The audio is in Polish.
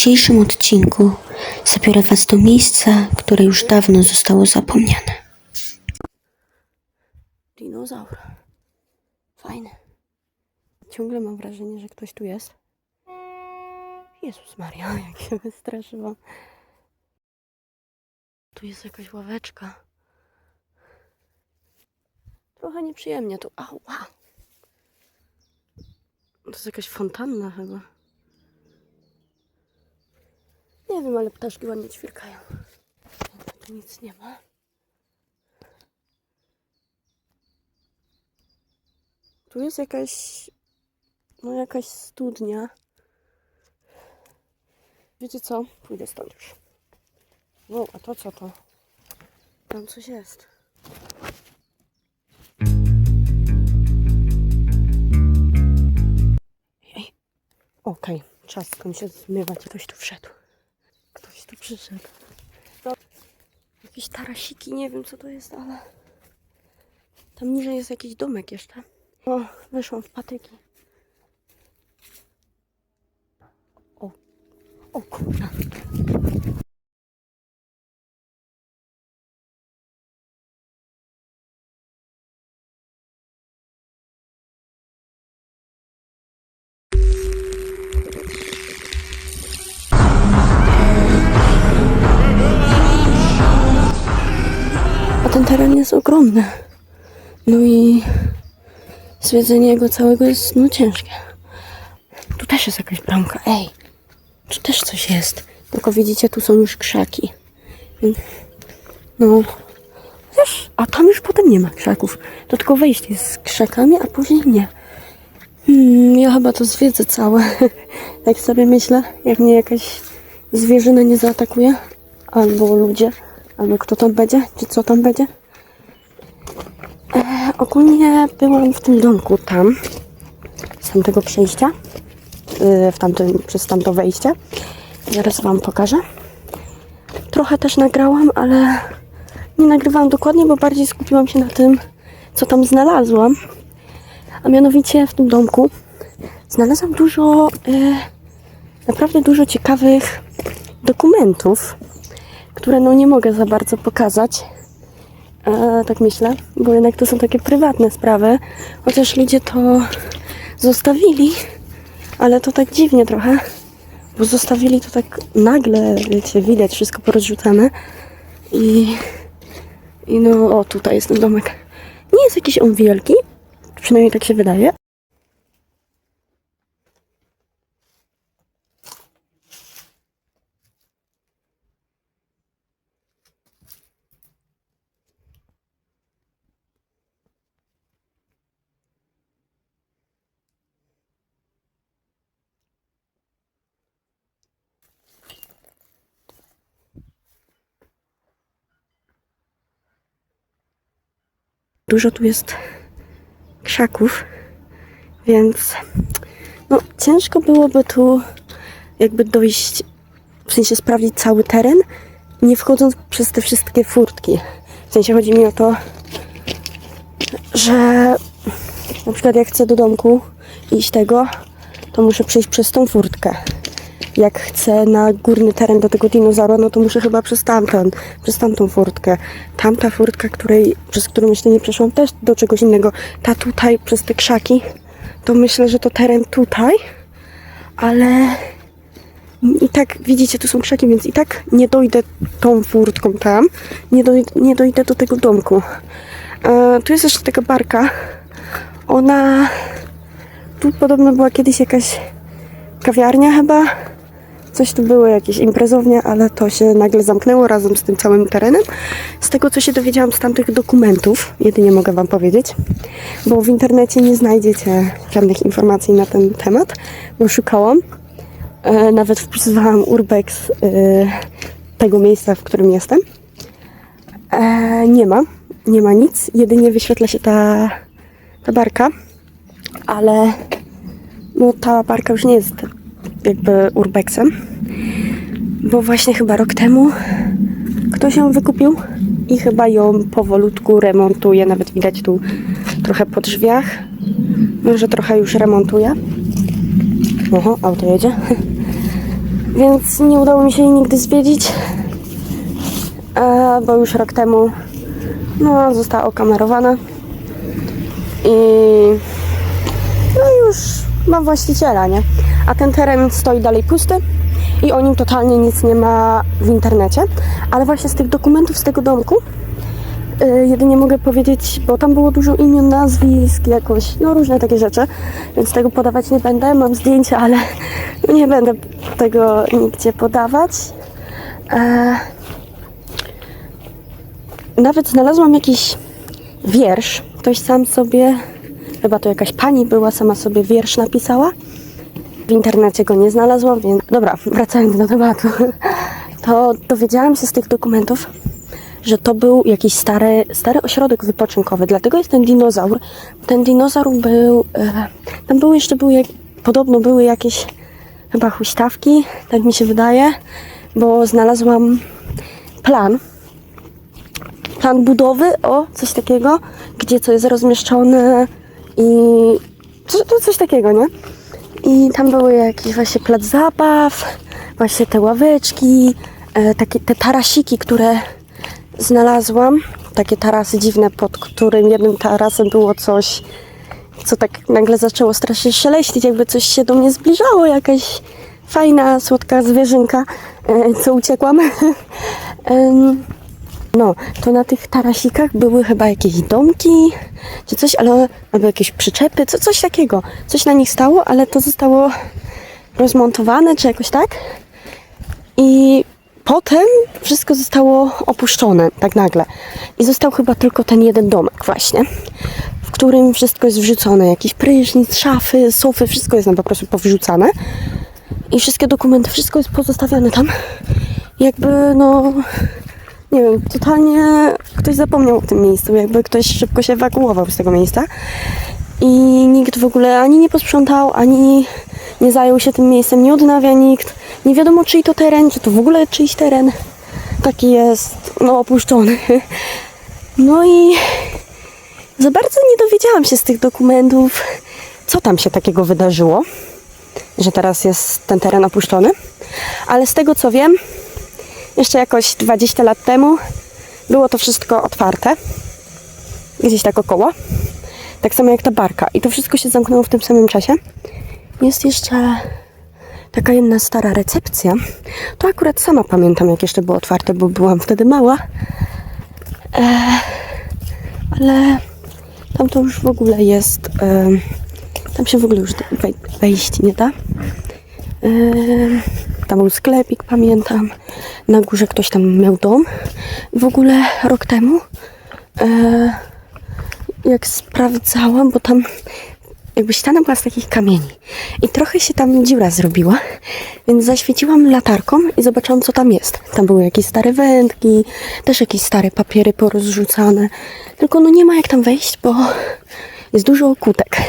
dzisiejszym odcinku zabiorę Was do miejsca, które już dawno zostało zapomniane. Dinozaur. Fajny. Ciągle mam wrażenie, że ktoś tu jest. Jezus Maria, jak się wystraszyłam. Tu jest jakaś ławeczka. Trochę nieprzyjemnie tu. Ała. To jest jakaś fontanna chyba. Nie wiem, ale ptaszki ładnie ćwierkają. Tu nic nie ma. Tu jest jakaś... No jakaś studnia. Wiecie co? Pójdę stąd już. Wow, a to co to? Tam coś jest. Ej. Okej, czas skąd się zmywać. Ktoś tu wszedł. Ktoś tu przyszedł. No, jakieś tarasiki, nie wiem co to jest, ale... Tam niżej jest jakiś domek jeszcze. O, weszłam w patyki. O, o kurwa. Teren jest ogromny. No i zwiedzenie go całego jest no ciężkie. Tu też jest jakaś bramka. Ej, tu też coś jest. Tylko widzicie, tu są już krzaki. No, wiesz, a tam już potem nie ma krzaków. To tylko wejście jest z krzakami, a później nie. Hmm, ja chyba to zwiedzę całe. tak sobie myślę, jak mnie jakaś zwierzyna nie zaatakuje. Albo ludzie, albo kto tam będzie, czy co tam będzie. Ogólnie byłam w tym domku tam, z tamtego przejścia, y, w tamtym, przez tamto wejście. Zaraz Wam pokażę. Trochę też nagrałam, ale nie nagrywałam dokładnie, bo bardziej skupiłam się na tym, co tam znalazłam. A mianowicie w tym domku znalazłam dużo, y, naprawdę dużo ciekawych dokumentów, które no nie mogę za bardzo pokazać. E, tak myślę, bo jednak to są takie prywatne sprawy, chociaż ludzie to zostawili, ale to tak dziwnie trochę, bo zostawili to tak nagle, wiecie, widać wszystko porozrzucane i, i no, o, tutaj jest ten domek. Nie jest jakiś on wielki, przynajmniej tak się wydaje. Dużo tu jest krzaków, więc no, ciężko byłoby tu jakby dojść, w sensie sprawdzić cały teren, nie wchodząc przez te wszystkie furtki. W sensie chodzi mi o to, że na przykład jak chcę do domku iść tego, to muszę przejść przez tą furtkę. Jak chcę na górny teren do tego dinozaura, no to muszę chyba przez tamten, przez tamtą furtkę. Tamta furtka, której, przez którą jeszcze nie przeszłam, też do czegoś innego. Ta tutaj, przez te krzaki, to myślę, że to teren tutaj, ale i tak, widzicie, tu są krzaki, więc i tak nie dojdę tą furtką tam, nie dojdę, nie dojdę do tego domku. E, tu jest jeszcze taka barka. Ona, tu podobno była kiedyś jakaś kawiarnia chyba. Coś tu było, jakieś imprezownie, ale to się nagle zamknęło razem z tym całym terenem. Z tego, co się dowiedziałam z tamtych dokumentów, jedynie mogę Wam powiedzieć, bo w internecie nie znajdziecie żadnych informacji na ten temat, bo szukałam. E, nawet wpisywałam urbex e, tego miejsca, w którym jestem. E, nie ma, nie ma nic, jedynie wyświetla się ta, ta barka, ale no ta barka już nie jest jakby urbexem, bo właśnie chyba rok temu ktoś ją wykupił i chyba ją powolutku remontuje, nawet widać tu trochę po drzwiach, może trochę już remontuje. Oho, auto jedzie. więc nie udało mi się jej nigdy zwiedzić, e, bo już rok temu no, została okamerowana i no już ma właściciela, nie? A ten teren stoi dalej pusty i o nim totalnie nic nie ma w internecie, ale właśnie z tych dokumentów z tego domku y, jedynie mogę powiedzieć, bo tam było dużo imion, nazwisk, jakoś, no różne takie rzeczy, więc tego podawać nie będę. Mam zdjęcia, ale nie będę tego nigdzie podawać. E, nawet znalazłam jakiś wiersz. Ktoś sam sobie, chyba to jakaś pani była, sama sobie wiersz napisała. W internecie go nie znalazłam, więc dobra, wracając do tematu. To dowiedziałam się z tych dokumentów, że to był jakiś stary, stary ośrodek wypoczynkowy. Dlatego jest ten dinozaur. Ten dinozaur był. E, tam były jeszcze były, jak, podobno były jakieś chyba huśtawki, tak mi się wydaje, bo znalazłam plan. Plan budowy, o coś takiego, gdzie co jest rozmieszczone i to coś takiego, nie? I tam były jakieś właśnie plac zabaw, właśnie te ławeczki, e, takie te tarasiki, które znalazłam. Takie tarasy dziwne, pod którym jednym tarasem było coś, co tak nagle zaczęło strasznie szeleścić, jakby coś się do mnie zbliżało, jakaś fajna, słodka zwierzynka, e, co uciekłam. Em, no, to na tych tarasikach były chyba jakieś domki, czy coś, ale albo jakieś przyczepy, co, coś takiego. Coś na nich stało, ale to zostało rozmontowane, czy jakoś tak. I potem wszystko zostało opuszczone, tak nagle. I został chyba tylko ten jeden domek właśnie, w którym wszystko jest wrzucone. Jakiś prysznic, szafy, sofy, wszystko jest tam po prostu powrzucane. I wszystkie dokumenty, wszystko jest pozostawione tam. Jakby, no, nie wiem, totalnie ktoś zapomniał o tym miejscu, jakby ktoś szybko się ewakuował z tego miejsca. I nikt w ogóle ani nie posprzątał, ani nie zajął się tym miejscem, nie odnawia nikt. Nie wiadomo czyj to teren, czy to w ogóle czyjś teren. Taki jest, no, opuszczony. No i za bardzo nie dowiedziałam się z tych dokumentów, co tam się takiego wydarzyło, że teraz jest ten teren opuszczony. Ale z tego co wiem, jeszcze jakoś 20 lat temu było to wszystko otwarte. Gdzieś tak około. Tak samo jak ta barka. I to wszystko się zamknęło w tym samym czasie. Jest jeszcze taka jedna stara recepcja. To akurat sama pamiętam, jak jeszcze było otwarte, bo byłam wtedy mała. E, ale tam to już w ogóle jest. E, tam się w ogóle już wej- wejść nie da. Em, Tam był sklepik, pamiętam. Na górze ktoś tam miał dom. W ogóle rok temu, e, jak sprawdzałam, bo tam jakby ściana była z takich kamieni i trochę się tam dziura zrobiła, więc zaświeciłam latarką i zobaczyłam, co tam jest. Tam były jakieś stare wędki, też jakieś stare papiery porozrzucane. Tylko no nie ma jak tam wejść, bo jest dużo okutek.